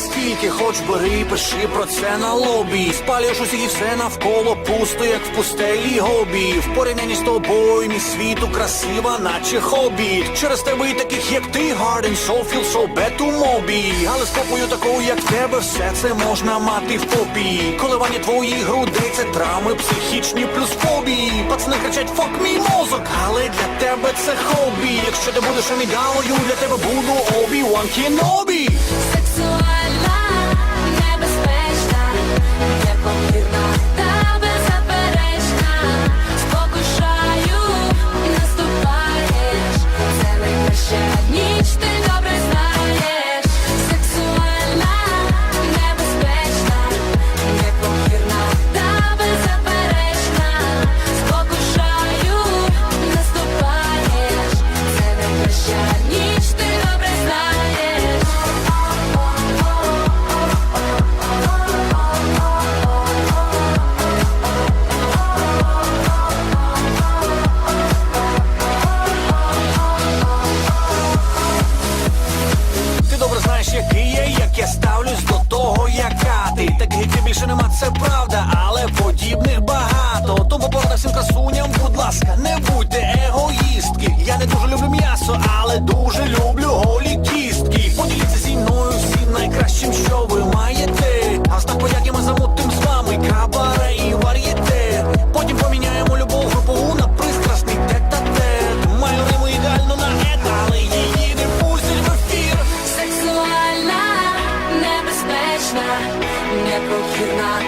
настільки, хоч бери, пиши про це на лобі. Спалюєш усіх і все навколо пусто, як в пустелі гобі. В порівнянні з тобою, мій світу красива, наче хобі. Через тебе і таких, як ти, Гарден, feel so мобі. Але з попою такою, як тебе, все це можна мати в попі. Коливання твоїх грудей це травми, психічні плюс фобії. Пацани кричать фок мій мозок, але для тебе це хобі. Якщо ти будеш амідалою, для тебе буду Кенобі. Сексуальна, небезпечна, ти більше нема, це правда, але подібних багато. Тому порада всім красуням, будь ласка, не будьте look at.